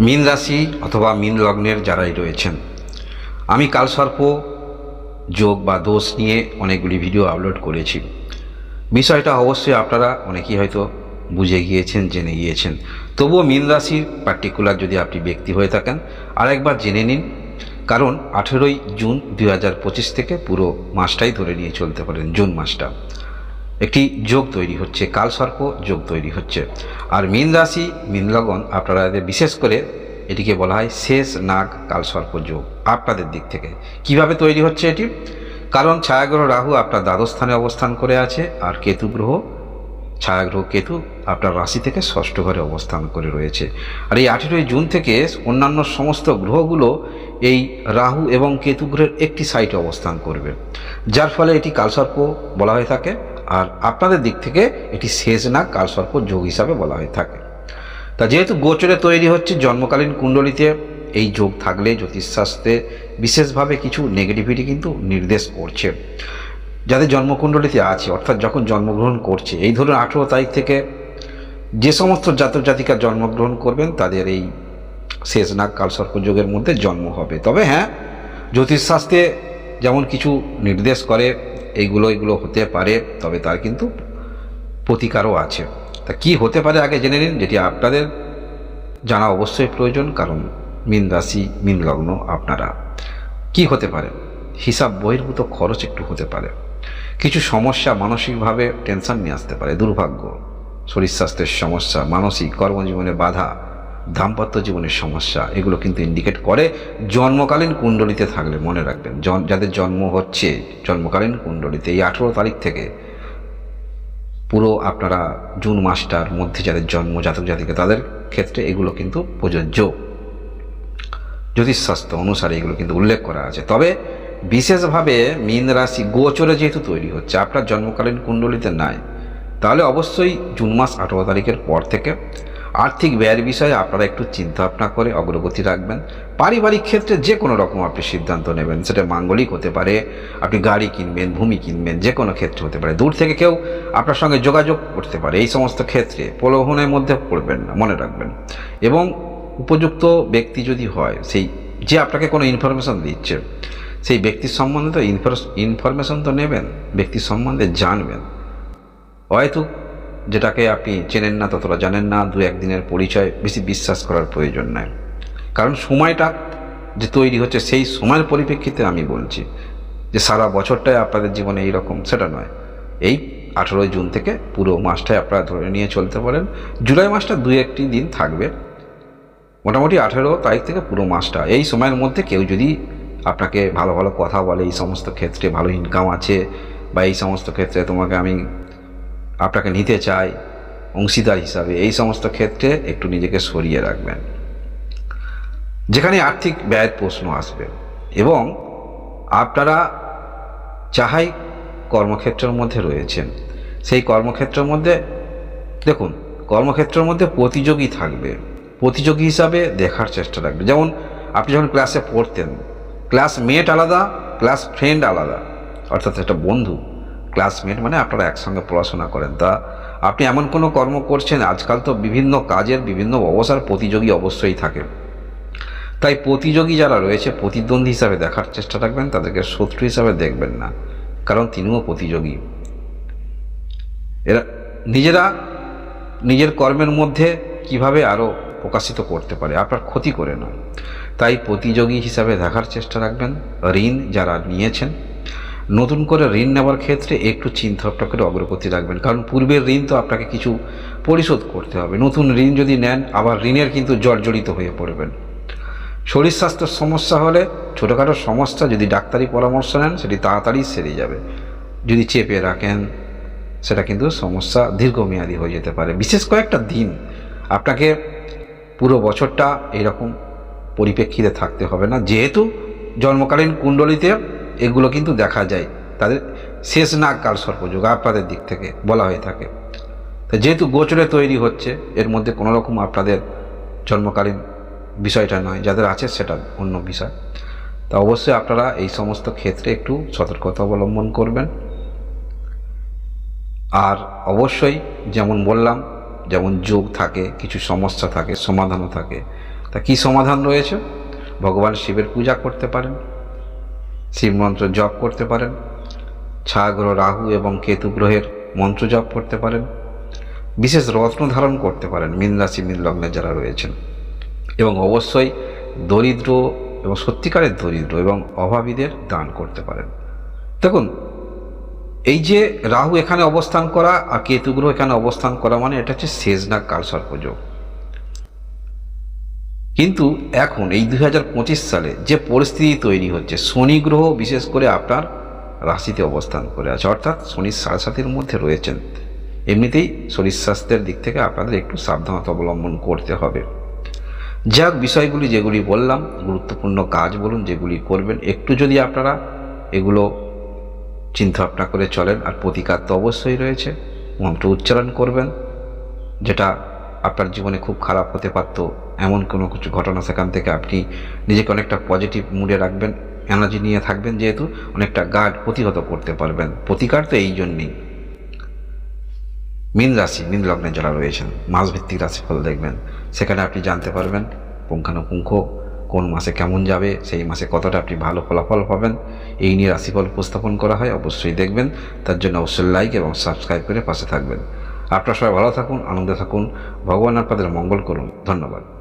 মীন রাশি অথবা মীন লগ্নের যারাই রয়েছেন। আমি কালসর্প যোগ বা দোষ নিয়ে অনেকগুলি ভিডিও আপলোড করেছি। বিষয়টা অবশ্যই আপনারা অনেকেই হয়তো বুঝে গিয়েছেন, জেনে গিয়েছেন। তবুও মীন রাশির পার্টিকুলার যদি আপনি ব্যক্তি হয়ে থাকেন, আরেকবার জেনে নিন। কারণ আঠেরোই জুন দু হাজার পঁচিশ থেকে পুরো মাসটাই ধরে নিয়ে চলতে পারেন, জুন মাসটা। একটি যোগ তৈরি হচ্ছে কালসর্প যোগ তৈরি হচ্ছে। আর মীন রাশি, মীন লগন, আপনারা বিশেষ করে এটিকে বলা হয় শেষ নাগ কালসর্প যোগ। আপনাদের দিক থেকে কীভাবে তৈরি হচ্ছে এটি? কারণ ছায়াগ্রহ রাহু আপনার দ্বাদশ স্থানে অবস্থান করে আছে, আর কেতু গ্রহ, ছায়াগ্রহ কেতু আপনার রাশি থেকে ষষ্ঠ ঘরে অবস্থান করে রয়েছে। আর এই আঠেরোই জুন থেকে অন্যান্য সমস্ত গ্রহগুলো এই রাহু এবং কেতু গ্রহের একটি সাইটে অবস্থান করবে। যার ফলে এটি কালসর্প বলা হয়ে থাকে। আর আপনাদের দিক থেকে এটি শেষ না কালসর্প যোগ হিসাবে বলা হয়ে থাকে। তা যেহেতু গোচরে তৈরি হচ্ছে জন্মকালীন কুণ্ডলিতে, এই যোগ থাকলে জ্যোতিষশাস্ত্রে বিশেষভাবে কিছু নেগেটিভিটি কিন্তু নির্দেশ করছে। যাদের জন্মকুণ্ডলিতে আছে, অর্থাৎ যখন জন্মগ্রহণ করছে, এই ধরুন আঠেরো তারিখ থেকে যে সমস্ত জাতক জাতিকা জন্মগ্রহণ করবেন, তাদের এই শেষ নাগ কালসর্প যোগের মধ্যে জন্ম হবে। তবে হ্যাঁ জ্যোতিষশাস্ত্রে যেমন কিছু নির্দেশ করে এইগুলো এগুলো হতে পারে, তবে তার কিন্তু প্রতিকারও আছে। তা কি হতে পারে আগে জেনে নিন, যেটি আপনাদের জানা অবশ্যই প্রয়োজন, কারণ মিন রাশি, মিন লগ্ন আপনারা। কি হতে পারে? হিসাব বহির্ভূত খরচ একটু হতে পারে। কিছু সমস্যা মানসিকভাবে টেনশন নিয়ে আসতে পারে, দুর্ভাগ্য। শরীর স্বাস্থ্যের সমস্যা, মানসিক কর্মজীবনে বাধা দাম্পত্য জীবনের সমস্যা, এগুলো কিন্তু ইন্ডিকেট করে জন্মকালীন কুণ্ডলিতে থাকলে, মনে রাখবেন। যাদের জন্ম হচ্ছে জন্মকালীন কুণ্ডলিতে, এই আঠেরো তারিখ থেকে পুরো আপনারা জুন মাসটার মধ্যে যাদের জন্ম, জাতক জাতিকে, তাদের ক্ষেত্রে এগুলো কিন্তু প্রযোজ্য। জ্যোতিষশাস্ত্র অনুসারে এগুলো কিন্তু উল্লেখ করা আছে। তবে বিশেষভাবে মীন রাশি গোচরে যেহেতু তৈরি হচ্ছে, আপনার জন্মকালীন কুণ্ডলিতে নাই, তাহলে অবশ্যই জুন মাস আঠেরো তারিখের পর থেকে আর্থিক ব্যয়ের বিষয়ে আপনারা একটু চিন্তা ভাবনা করে অগ্রগতি রাখবেন। পারিবারিক ক্ষেত্রে যে কোনো রকম আপনি সিদ্ধান্ত নেবেন। সেটা মাঙ্গলিক হতে পারে, আপনি গাড়ি কিনবেন, ভূমি কিনবেন, যে কোনো ক্ষেত্রে হতে পারে। দূর থেকে কেউ আপনার সঙ্গে যোগাযোগ করতে পারে। এই সমস্ত ক্ষেত্রে প্রলোভনের মধ্যে পড়বেন না, মনে রাখবেন। এবং উপযুক্ত ব্যক্তি যদি হয়, সেই যে আপনাকে কোনো ইনফরমেশন দিচ্ছে, সেই ব্যক্তির সম্বন্ধে তো ইনফরমেশন তো নেবেন, ব্যক্তির সম্বন্ধে জানবেন। হয়তো যেটাকে আপনি চেনেন না, ততটা জানেন না, দু একদিনের পরিচয় বেশি বিশ্বাস করার প্রয়োজন নাই। কারণ সময়টা যে তৈরি হচ্ছে, সেই সময়ের পরিপ্রেক্ষিতে আমি বলছি যে সারা বছরটাই আপনাদের জীবনে এইরকম সেটা নয়। এই আঠেরোই জুন থেকে পুরো মাসটাই আপনারা ধরে নিয়ে চলতে পারেন। জুলাই মাসটা দু একটি দিন থাকবে। মোটামুটি আঠেরো তারিখ থেকে পুরো মাসটা। এই সময়ের মধ্যে কেউ যদি আপনাকে ভালো ভালো কথা বলে, এই সমস্ত ক্ষেত্রে ভালো ইনকাম আছে, বা এই সমস্ত ক্ষেত্রে তোমাকে আমি আপনাকে নিতে চাই অংশীদার হিসাবে। এই সমস্ত ক্ষেত্রে একটু নিজেকে সরিয়ে রাখবেন। যেখানে আর্থিক ব্যয়ের প্রশ্ন আসবে এবং আপনারা যাহাই কর্মক্ষেত্রের মধ্যে রয়েছেন, সেই কর্মক্ষেত্রের মধ্যে, দেখুন, কর্মক্ষেত্রের মধ্যে প্রতিযোগী থাকবে। প্রতিযোগী হিসাবে দেখার চেষ্টা রাখবে। যেমন, আপনি যখন ক্লাসে পড়তেন ক্লাসমেট আলাদা ক্লাস ফ্রেন্ড আলাদা, অর্থাৎ একটা বন্ধু ক্লাসমেট মানে আপনারা একসঙ্গে পড়াশোনা করেন। তা আপনি এমন কোনো কর্ম করছেন? আজকাল তো বিভিন্ন কাজের, বিভিন্ন অবসর প্রতিযোগী অবশ্যই থাকে। তাই প্রতিযোগী যারা রয়েছে, প্রতিদ্বন্দ্বী হিসাবে দেখার চেষ্টা রাখবেন, তাদেরকে শত্রু হিসাবে দেখবেন না, কারণ তিনিও প্রতিযোগী। এরা নিজেরা নিজের কর্মের মধ্যে কীভাবে আরও প্রকাশিত করতে পারে, আপনার ক্ষতি করে না। তাই প্রতিযোগী হিসাবে দেখার চেষ্টা রাখবেন। ঋণ যারা নিয়েছেন নতুন করে ঋণ নেওয়ার ক্ষেত্রে একটু চিন্তা ভাবনা করে অগ্রগতি রাখবেন। কারণ পূর্বের ঋণ তো আপনাকে কিছু পরিশোধ করতে হবে। নতুন ঋণ যদি নেন, আবার ঋণের কিন্তু জর্জরিত হয়ে পড়বেন। শরীর স্বাস্থ্যের সমস্যা হলে ছোটোখাটো সমস্যা যদি ডাক্তারি পরামর্শ নেন, সেটি তাড়াতাড়ি সেরে যাবে। যদি চেপে রাখেন, সেটা কিন্তু সমস্যা দীর্ঘমেয়াদী হয়ে যেতে পারে। বিশেষ কয়েকটা দিন আপনাকে পুরো বছরটা এইরকম পরিপ্রেক্ষিতে থাকতে হবে না। যেহেতু জন্মকালীন কুণ্ডলিতে এগুলো কিন্তু দেখা যায়। তাদের শেষ নাগ কাল সর্পযোগ আপনাদের দিক থেকে বলা হয়ে থাকে। তো যেহেতু গোচরে তৈরি হচ্ছে, এর মধ্যে কোনো রকম আপনাদের জন্মকালীন বিষয়টা নয়, যাদের আছে সেটা অন্য বিষয়। তা অবশ্যই আপনারা এই সমস্ত ক্ষেত্রে একটু সতর্কতা অবলম্বন করবেন। আর অবশ্যই যেমন বললাম, যেমন যোগ থাকে, কিছু সমস্যা থাকে, সমাধানও থাকে। তা কী সমাধান রয়েছে? ভগবান শিবের পূজা করতে পারেন। শিব মন্ত্র জপ করতে পারেন। ছাগ্রহ রাহু এবং কেতু গ্রহের মন্ত্র জপ করতে পারেন। বিশেষ রত্ন ধারণ করতে পারেন মীন রাশি, মীন লগ্নে যারা রয়েছেন। এবং অবশ্যই দরিদ্র এবং সত্যিকারের দরিদ্র এবং অভাবীদের দান করতে পারেন। দেখুন, এই যে রাহু এখানে অবস্থান করা আর কেতুগ্রহ এখানে অবস্থান করা মানে এটা হচ্ছে শেষনাগ কালসর্পযোগ কিন্তু এখন এই দু হাজার পঁচিশ সালে যে পরিস্থিতি তৈরি হচ্ছে, শনি গ্রহ বিশেষ করে আপনার রাশিতে অবস্থান করে আছে, অর্থাৎ শনির সাড়ে সাতির মধ্যে রয়েছেন। এমনিতেই শরীর স্বাস্থ্যের দিক থেকে আপনাদের একটু সাবধানতা অবলম্বন করতে হবে। যাক, বিষয়গুলি যেগুলি বললাম, গুরুত্বপূর্ণ কাজ বলুন, যেগুলি করবেন, একটু যদি আপনারা এগুলো চিন্তা ভাবনা করে চলেন, আর প্রতিকার তো অবশ্যই রয়েছে, মন্ত্র উচ্চারণ করবেন, যেটা আপনার জীবনে খুব খারাপ হতে পারতো এমন কোনো কিছু ঘটনা সেখান থেকে আপনি নিজেকে অনেকটা পজিটিভ মুডে রাখবেন এনার্জি নিয়ে থাকবেন, যেহেতু অনেকটা গার্ড প্রতিহত করতে পারবেন। প্রতিকার তো এই জন্যেই। মীন রাশি, মীন লগ্নে যারা রয়েছেন, মাসভিত্তিক রাশিফল দেখবেন, সেখানে আপনি জানতে পারবেন পুঙ্খানুপুঙ্খ কোন মাসে কেমন যাবে, সেই মাসে কতটা আপনি ভালো ফলাফল পাবেন। এই নিয়ে রাশিফল উপস্থাপন করা হয়, অবশ্যই দেখবেন। তার জন্য অবশ্যই লাইক এবং সাবস্ক্রাইব করে পাশে থাকবেন। আপনারা সবাই ভালো থাকুন, আনন্দে থাকুন। ভগবান আপনাদের মঙ্গল করুন। ধন্যবাদ।